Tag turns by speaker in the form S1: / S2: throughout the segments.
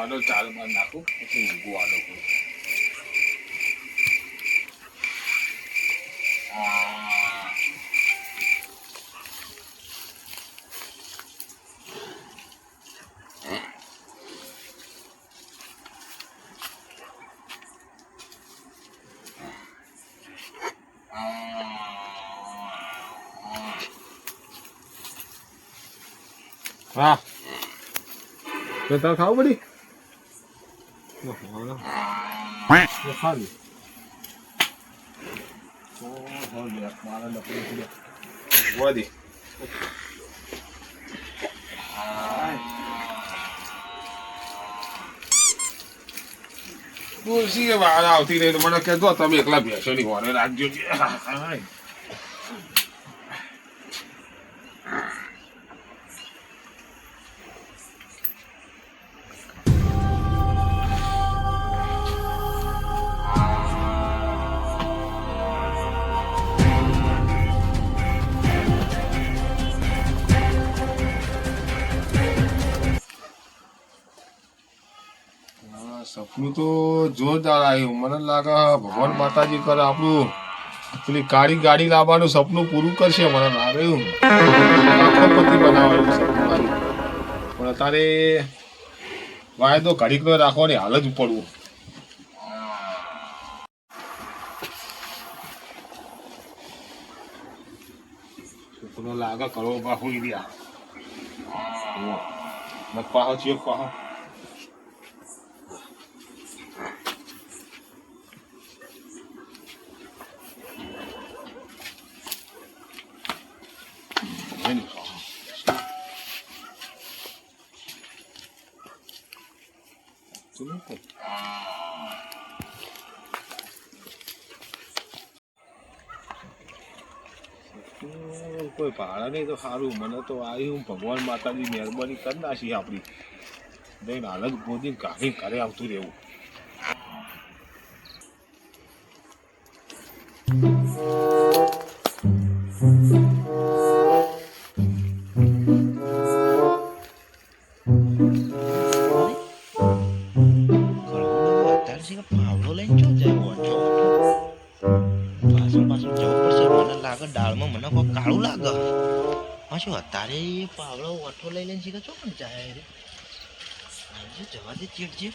S1: આડો ચાલ બંધ નાખું. પછી ઊંઘું આડો કરું. હા તો તાર ખાવ પડી? ખાલી વધી તુલસી વાર આવતી રહી તો મને કહેતો તમે એકલા ભેંસોની હોરે રાખજો હાય. હા, તો જોરદાર આવ્યું મને લાગે ભગવાન માતાજી કરે આપણું. પેલી કાળી ગાડી લાવવાનું સપનું પૂરું કરશે મને લાગે એવું. લાખોપતિ બનાવવાનું સપનું મારું પણ અત્યારે વાયદો ઘડીકનો રાખવાની હાલ જ પડવું લાગે કરો બાહુ રહ્યા મત પાહો ચેક પાહો. નહીં તો સારું, મને તો આવ્યું ભગવાન માતાજી મહેરબાની કરી નાખી આપણી. દઈને અલગ ગોદી કાઢી ઘરે આવતું રહેવું.
S2: અત્યારે પાછું અત્યારે પાવડો ઓઠો લઈ લઈને છે છો જાય રે આજે જવા દે ચીડજે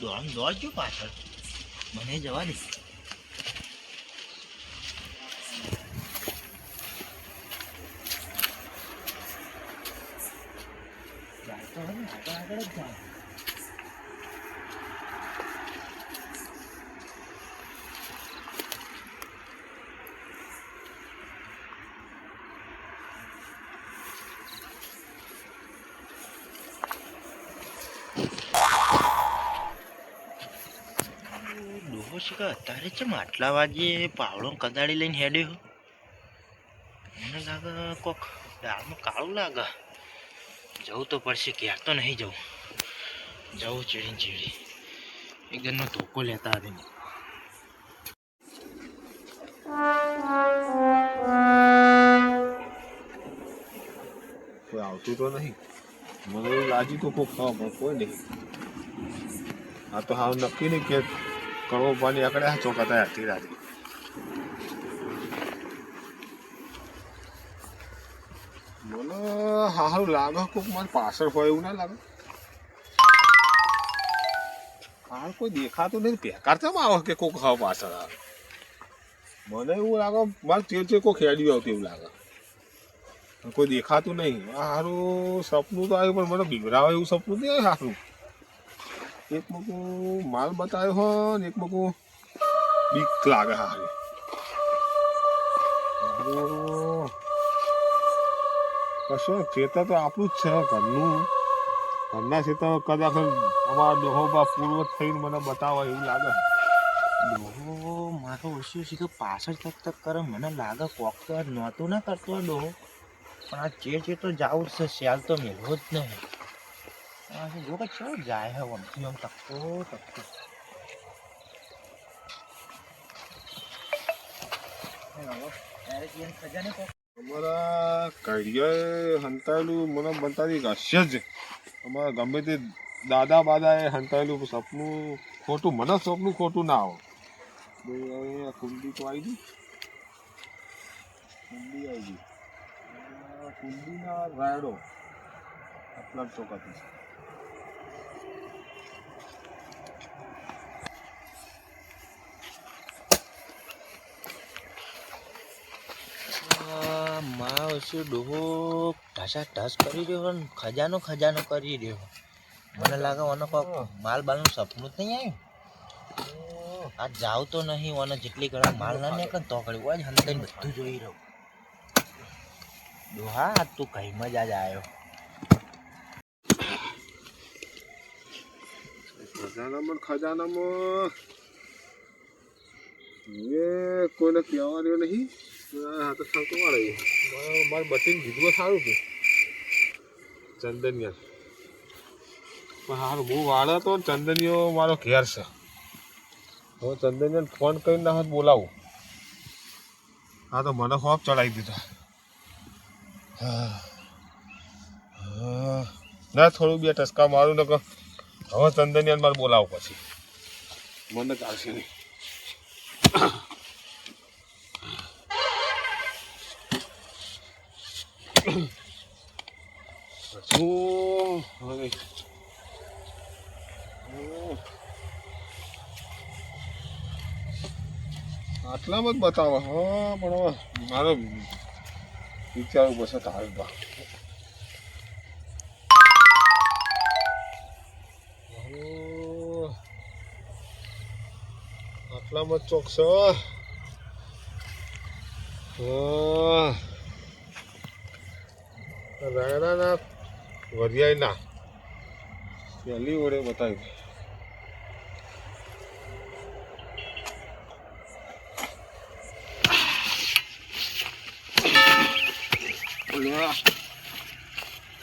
S2: દોડ દોડજો પાછળ. મને જવા દે. આગળ જ જાય ડોહો છે કે અત્યારે ચમ આટલા વાગે પાવડો કદાળી લઈને હેડ્યો? મને લાગે કોક દાળમાં કાળું લાગે. જવું તો પડશે, ક્યાર તો નહીં જવું. જવું ચીડી ચીડી. એકદમનો ધોકો લેતા હતી
S1: કોઈ આવતું તો નહીં. મને લાગ્યું તો કોઈ ખાવા કોઈ નહીં. આ તો હાવ નક્કી નહીં કે કડવો પાણી આકડે ચોકાતા હતી રાતે મને હારું લાગે કોક મારે પાછળ હોય એવું ના લાગે હા કોઈ દેખાતું નહીં પેકાર તો આવે કે કોક હા પાછળ આવે મને એવું લાગે મારે તે તે કોઈ ખેડી આવતું એવું લાગે કોઈ દેખાતું નહીં સારું સપનું તો આવ્યું પણ મને બિગડાવે એવું સપનું નહીં હારું એક મકું માલ બતાવ્યો હો ને એક મકું બીક લાગે હારી. કશો ખેતર તો આપણું જ છે ઘરનું ઘરના ખેતર કદાચ અમારા ડોહો બા પૂર્વ થઈને મને બતાવે એવું લાગે
S2: ડોહો મારો ઓછું કે પાછળ તક તક કરે મને લાગે કોક તો નહોતું ના કરતો ડોહો પણ આ ચેર ચેર તો જાવું જ છે શિયાલ તો મેળવો જ નહીં કોક
S1: અમારા કડિયાએ હંતાયેલું મને બનતાથી હશે જ અમારા ગમે તે દાદા બાદાએ હંતાયેલું સપનું ખોટું મને સપનું ખોટું ના આવે કુંડી તો આવી ગઈ કુંડી આવી ગઈ કુંડીના રાયડો આટલા ચોકાતી છે
S2: આ વચ્ચે ડોહો ઢાસા ઢાસ કરી રહ્યો ને ખજાનો ખજાનો કરી રહ્યો. મને લાગે ઓનો કોક માલ બાલનું સપનું જ નહીં આવ્યું. આ જાવ તો નહીં ઓને જેટલી ઘણા માલ ના નીકળે ને તો કરી હોય હંતાઈ બધું જોઈ રહ્યો ડોહા આ તું મજા જ આવ્યો
S1: ખજાનામાં ખજાનામાં. કોઈને કહેવાનું નહીં. હા તો વાળે મારે બચીને કીધું સારું હતું ચંદનિયા. પણ સારું બહુ વાળો તો ચંદનિયો મારો ઘેર છે. હું ચંદનિયાને ફોન કરીને ના બોલાવું. હા, તો મને હોપ ચડાવી દીધા. ના, થોડું બે ટસકા મારું ને હવે ચંદનિયાને મારે બોલાવું પછી. મને ચાલશે નહીં. શું હવે ઓહ. આટલામાં જ બતાવો હા પણ હવે મારો વિચારવું પડશે તારે બા ઓહ. આટલામાં જ ચોકસો રાયડાના વરિયાઈના. પહેલી ઓળે બતાવી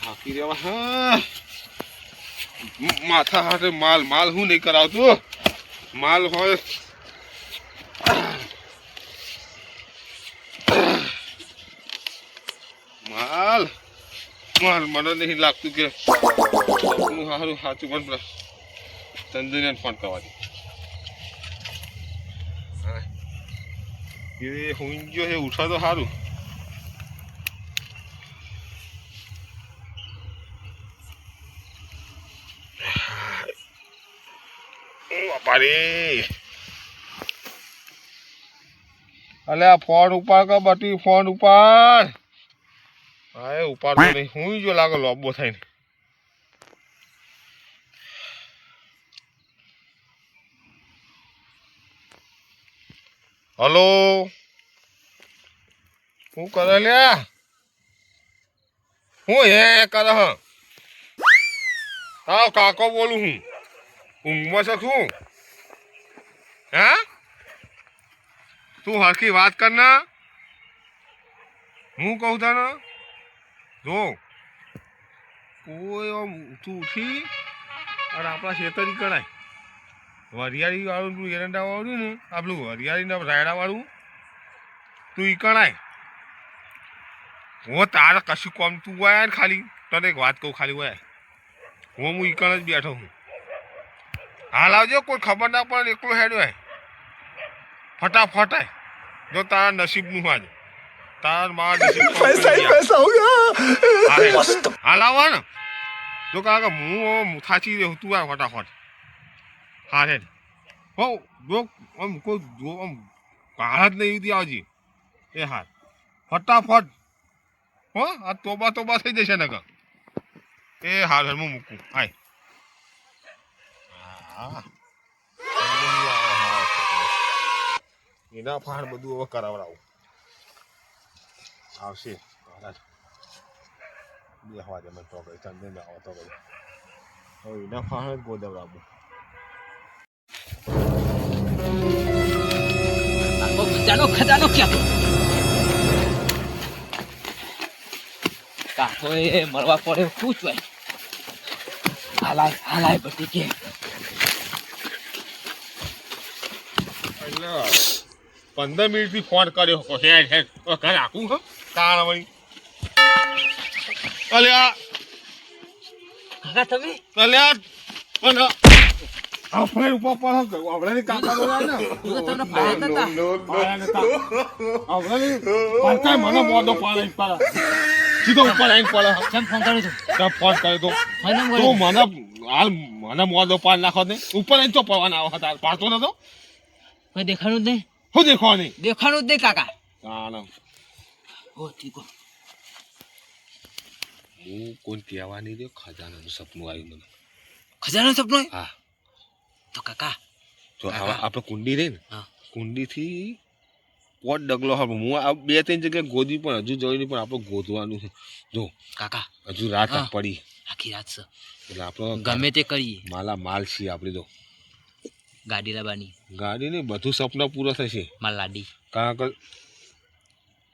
S1: થાકી રહ્યા હા. માથા હાથે માલ માલ હું નહીં કરાવતું. માલ હોય માલ માલ મને નહીં લાગતું કે હું સારું સાચું પણ ચંદુને ફોન કરવા એ હું ગયો એ ઉઠા તો સારું બાપારે. અલે આ ફોન ઉપાડ કે બટી ફોન ઉપાડ. હા ઉપાડતો નહીં. હું જો લાગે લોબો થઈને. હલો? હું કરે લ્યા હું હે કરે? હ હા કાકો બોલું હું. ઊંઘમાં છે શું હા? તું હરખી વાત કર ના. હું કહું તને? જો. કોઈ આમ ઊઠું ઉઠી અને આપણા ખેતરી કરાય વરિયાળી વાળું તું એરંડા વાળું ને આપણું વરિયાળીના રાયડા વાળું તું ઈ કણાય હું તારે કશું કોમ તું ને ખાલી, તને એક વાત કહું ખાલી હોય. હું હું ઈ કણ જ બેઠો હું હાલ આવજો, કોઈ ખબર ના પડે એકલો હેડ્યો ફટાફટ જો તારા નસીબનું હાજ તાર મારા નસીબ પૈસા પૈસા હો. ગયા હાલ આવો ને. જો કાકા હું થાચી રહ્યો તું આ ફટાફટ. હા રે હો જો આમ કોઈ જો આમ કાળ જ નહીં ઉધી આવજી. એ હા. ફટાફટ. હો આ તોબા તોબા થઈ જશે ને એ હા હાલ હું મૂકું. આય. હા. એના ફાડ બધું હવે કરાવડાવું. આવશે. બે હવા દે મને તો ગઈ તમને આવો તો ગઈ હવે એના જ ગોદવડાવું.
S3: ખજાનો ખજાનો ક્યાં? કાકો એ મળવા પડે પૂછવાય હાલાય હાલાય બધી કે.
S1: પંદર મિનિટથી ફોન કર્યો. હેડ હેડ ઘર આખું હા. કાળ વળી અલ્યા.
S3: કાકા તમે?
S1: અલ્યા. અને આપણે ઉપર કાકા મને મોઢો પાડે પાડે સીધો ઉપર આવીને પડે.
S3: કેમ ફોન કર્યો તું
S1: ત્યાં ફોન કર્યો તો. તું મને હાલ મને મોઢો પાડ નાખો ને ઉપર આવીને તો પડવાના આવો હતા પાડતો નતો?
S3: કોઈ દેખાણું જ નહીં?
S1: શું દેખો નહીં?
S3: દેખાણું જ નહીં કાકા. ઓ ઠીક હો.
S1: હું કોઈ કહેવાની દે ખજાનાનું સપનું આવ્યું મને.
S3: ખજાનો સપનું હે?
S1: હા.
S3: તો કાકા
S1: આવા આપણે કુંડી રહી ને?
S3: હા.
S1: કુંડીથી પોટ ડગલો હા હું આ બે ત્રણ જગ્યાએ ગોદી પણ હજુ જોઈ નહીં પણ આપણે ગોદવાનું છે. જો
S3: કાકા.
S1: હજુ રાત
S3: હા.
S1: પડી.
S3: આખી રાત છે.
S1: એટલે આપણે
S3: ગમે તે કરીએ.
S1: માલા માલ છીએ આપણે તો.
S3: ગાડી લાવવાની
S1: ગાડી ને બધું સપના પૂરા થશે.
S3: માર લાડી.
S1: કારણ કે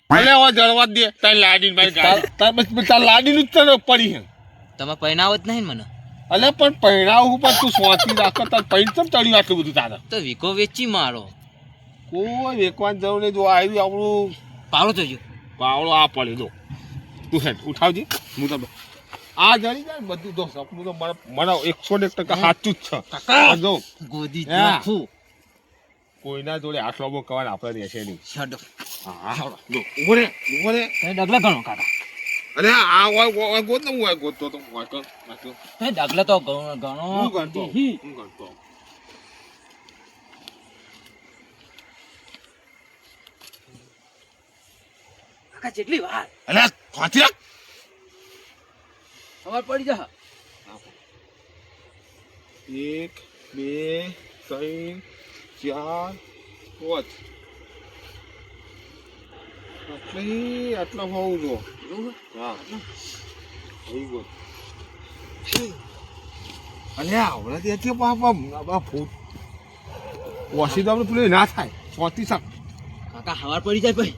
S1: ભલે હવે જળવા દે તાર લાડી મારી તાર બસ તાર લાડીનું જ તને પડી છે
S3: તમે પહેનાવો જ નહીં મને.
S1: અલે પણ પહેરાવ ઉપર તું સ્વાતી રાખ તાર પૈન ચમ ચડ્યું આટલું બધું તારે.
S3: તો વીકો વેચી મારો.
S1: કોઈ વેકવાન જરૂર નહીં જો આવ્યું આપણું
S3: પાવડો જોજો.
S1: પાવડો આ પડ્યો જો. તું હેઠ ઉઠાવજે. હું તમને આ જડી જાય બધું જો સપનું તો મને મને એકસો એક ટકા સાચું જ છે. જો.
S3: ગોદી નાખું
S1: કોઈના જોડે આટલો બહુ કવાન આપણે રહેશે નહીં.
S3: છડો
S1: હા ઊભો રે ઊભો રે.
S3: ડગલા ઘણો કાકા
S1: અરે આ ઓય ઓય ગોત ન ઓય ગોત ગોતતો તો ઓય કર નાખ્યો
S3: તે ડગલા તો ઘણો ઘણો
S1: હું કરતો
S3: હું.
S1: કરતો
S3: કાકા જેટલી વાર.
S1: અરે ખાતી રાખ.
S3: ખબર પડી જા
S1: એક બે ત્રણ ચાર પાંચ આટલી આટલા હોવું જો. હા. થઈ ગયો અને આવડે ત્યાંથી બાપા ફૂટ ઓછી તો આપણે પેલું ના થાય. ચોથી શાક
S3: કાકા હવાર પડી જાય ભાઈ.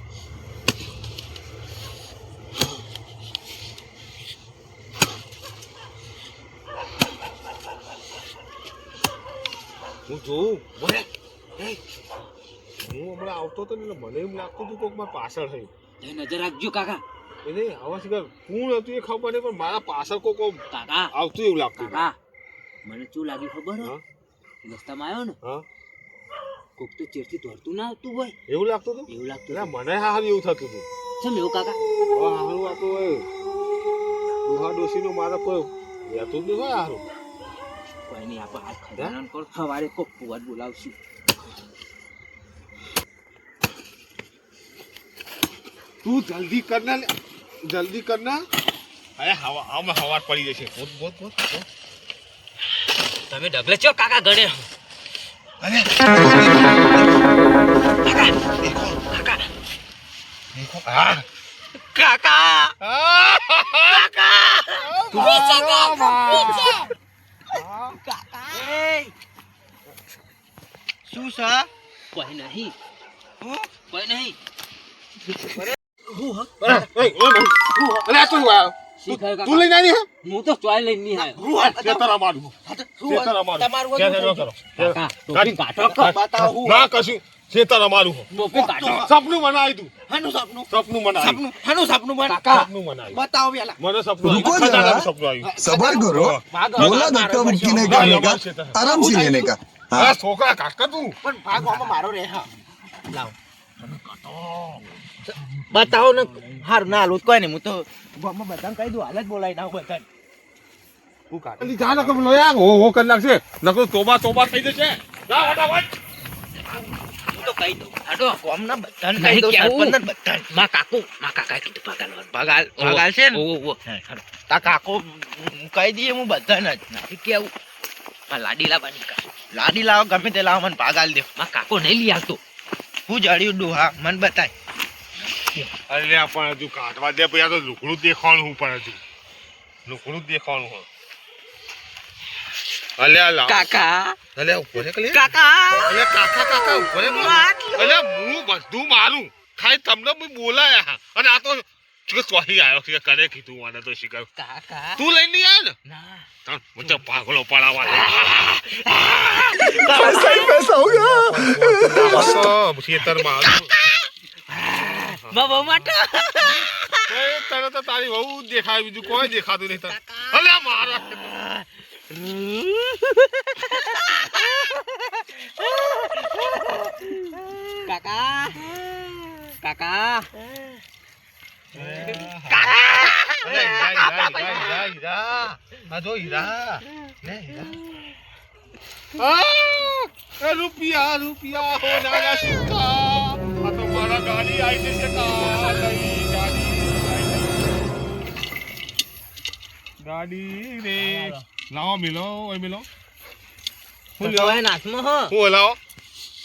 S1: હું જોઉં. હું હમણાં આવતો હતો ને મને એમ લાગતું હતું કોક મારા પાછળ થયું
S3: એ નજર રાખજો કાકા.
S1: એને આવા સિગર કોણ હતું એ ખબર નહીં પણ મારા પાછળ કોક
S3: કાકા.
S1: આવતું એવું લાગતું.
S3: કાકા મને શું લાગ્યું ખબર હે?
S1: હા?
S3: રસ્તામાં આવ્યો ને
S1: હા?
S3: કોક તો ચેરથી દોડતું ના આવતું હોય.
S1: એવું લાગતું હતું?
S3: એવું લાગતું ના
S1: મને હારું એવું થતું હતું.
S3: ચમ એવું કાકા?
S1: હવે હારું આ તો એ ડોહા ડોસીનો મારા કોઈ રહેતું જ નહીં હોય હારું.
S3: કોઈ નહીં આપણે હાથ ખજાના પર સવારે કોક ફુવાડ બોલાવશું.
S1: તું જલ્દી કર ને. જલ્દી કર ને. અરે હવા આમાં હવા પડી જશે. બોત બોત બોત.
S3: તમે ડગલે છો? કાકા ગણે
S1: અરે.
S3: કાકા.
S1: દેખો.
S3: કાકા.
S2: શું છે?
S3: કોઈ નહીં? કોઈ નહીં.
S1: તું લઈને
S3: તું
S2: હાનું સપનું
S1: સપનું બનાવી
S2: સપનું હાનું સપનું બના
S1: સપનું બનાવી
S2: બતાવો વેલા
S1: મને સપનું
S4: કા
S1: છોકરા કાકા તું
S2: પણ ભાગ મારો રહે લાવ બતાવો ને હારું ના હાલું કોઈ નહીં. હું તો ગામમાં બધાને કહી દઉં હાલ જ બોલાવી નાખ બધાને.
S1: હું અલી જા નકર બોલો યાર હો હો કરી નાખશે નકર તોબા તોબા થઈ જશે. જા ફટાફટ.
S2: હું તો કહી દઉં.
S3: કાઢો
S2: ગામના બધાને કહી દઉં. સરપંચને બધાને.
S3: માં કાકુ માં કાકા કીધું પગાર
S2: ભગાલ ભગાલ છે ને?
S3: ઓ ઓ.
S2: તા કાકો કહી દઈએ હું બધાને જ.
S3: નથી કેવું. લાડી લાવવાની
S2: લાડી લાવો ગમે તે લાવો મને ભાગાલ દે.
S3: માં કાકો નહીં લઈ આવતો.
S2: હું જડ્યું ડોહા મને બતાય.
S1: અરે આ પણ હજુ કાઢવા દે પછી આ તો લુકડું દેખાવાનું હું પણ હજુ. લુકડું જ દેખાવાનું હું. અલે આ લાવ.
S3: કાકા.
S1: અલે ઉપર
S3: કાકા.
S1: અલે કાકા કાકા ઉપર અલે હું બધું મારું. ખાલી તમને બી બોલાયા. હા. અને આ તો કે સોહી આવ્યો છે? કરે કીધું મને તો શિકાર.
S3: કાકા.
S1: તું લઈને લઈ ને?
S3: ના.
S1: તન મને પાગલો પડાવા
S4: દે. પૈસા હી. પૈસા
S1: બસ મુઠી તર
S2: માર બાબા માટા.
S1: તને તો તારી બહુ દેખાય બીજું કોઈ દેખાતું નહીં તને. અલે માર.
S3: કાકા. કાકા.
S1: રૂપિયા રૂપિયા હો. નાના સિક્કા આ તો મારા ગાડી આવી જશે ગાડી રે લાવો. મિલો ઓય મિલો હું લ્યો
S2: ઓય નાચમાં હો
S1: હું લાવો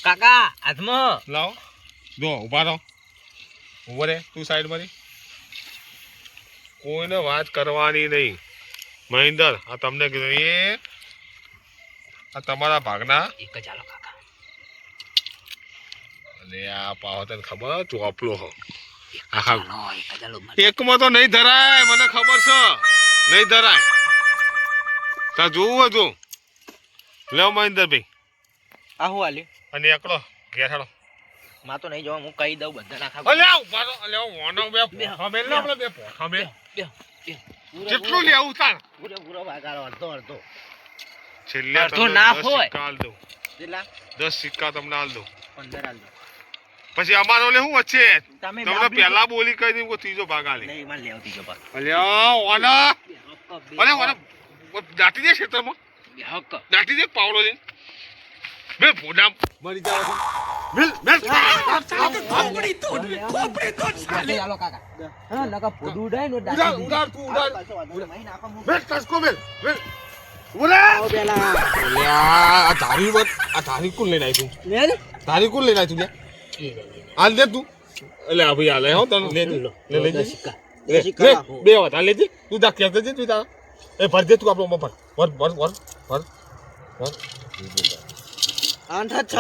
S2: કાકા હાથમાં
S1: લાવો જો ઊભા રહો. ઊભો રે, તું સાઈડ મારી. કોઈને વાત કરવાની નહીં. મહિન્દર આ તમને કીધું એ આ તમારા ભાગના
S2: એક જ આલો કાકા.
S1: અને આ પાવો તને ખબર ચોપલો હો. આખા એકમાં તો નહીં ધરાય મને ખબર છે. નહીં ધરાય. તા જોવું હતું લ્યો મહિન્દરભાઈ
S2: આ હું આલ્યું?
S1: અને એકડો ઘેર
S2: માં તો નહીં જવા હું કહી દઉં બધા નાખા
S1: અલ્યા ઊભા રહો અલ્યા વોનો બે મેલ ને આપણે બે પોઠા મેલ લે લેવું તાર
S2: પૂરો પૂરો ભાગારો અડધો અડધો.
S1: છેલ્લે
S2: અડધો ના હોય.
S1: સિક્કા આલ દઉં.
S2: કેટલા?
S1: 10 સિક્કા તમને આલ દો
S2: 15 આલ દો.
S1: પછી અમારો લે શું વચ્ચે?
S2: તમે
S1: તમને પહેલા બોલી કહી દીધું કે ત્રીજો ભાગ આલે.
S2: નહીં મને લેવ ત્રીજો ભાગ.
S1: અલ્યા ઓલા અલે ઓલા દાટી દે ક્ષેત્રમાં. દાટી દે પાવડો દે. બે ભોડા મરી જાવ મેલ મેલ
S3: ચાલો. કાકા. હા નકા ફોડું ઉડાય ને
S1: ઉડાડ ઉડાડ તું ઉડાડ.
S2: મહી નાખો હું
S1: ટસકો મેલ મેલ ઉડા અલ્યા આ ધારી વત આ ધારી કોણ લઈને આવી તું?
S3: લે
S1: ધારી કોણ લઈને આવી તું હાલ દે તું. એટલે આ ભાઈ હાલે હો તને. લે લે લે. લે લે.
S2: સિક્કા
S1: લે, લે. બે વાત આ લેજે તું દા કહેતો છે તું તારા એ ભર દે તું આપણો મફત ભર ભર ભર ભર. ભર.
S2: આઠ છ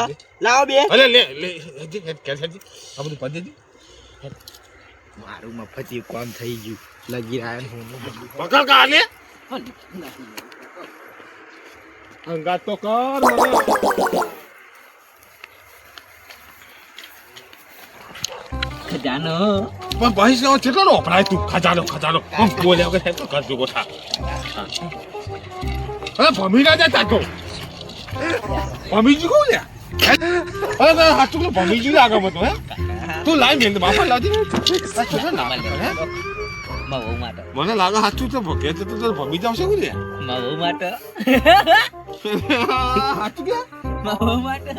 S2: લાવો બે.
S1: અલે લે લે હેજી હેડ કેલ હેજી આ બધું ભર દેજી
S2: મારું મફતી કામ થઈ ગયું. લગી રહ્યા હું
S1: પકડ કા લે. અંગાત તો કર મને
S3: ખજાનો.
S1: પણ ભાઈ સે કેટલો નો વપરાય તું? ખજાનો ખજાનો. બોલ્યા વગર તો કર ગોઠા. અરે ભમી ના જાય તાકો ભમીજી કોણ લે અરે તારા હાથ ચૂકલો ભમીજી લાગે મતો હે તું લાઈ મેલ બાપા લાવજે મને લાગે હાચું તો ભગે તો તો ભમી જાવ છે લે
S3: માં બહુ માટે
S1: હાચું કે
S3: માં બહુ માટે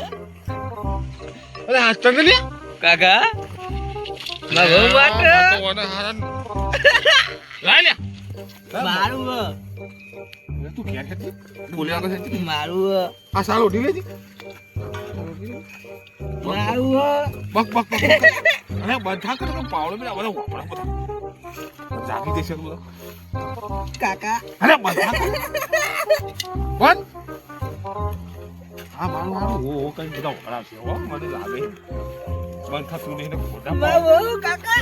S1: અરે હાચ તો લે
S3: કાકા માં બહુ માટે
S1: લાઈ લે
S3: મારું.
S1: તું ઘેર હેતી બોલ્યા હેતી
S3: મારું.
S1: આ સાલ ઓઢી લેજી
S3: મારું.
S1: બક બક બક અરે બધા કરે પાવડો મેં બધા વાપરા બધા જાગી દેશે તું
S3: કાકા.
S1: અરે બધા કોણ હા મારું મારું. ઓ કઈ બધા વપરાશે હો મને લાગે. બંધ થતું નહીં ને ખોટા
S3: કાકા.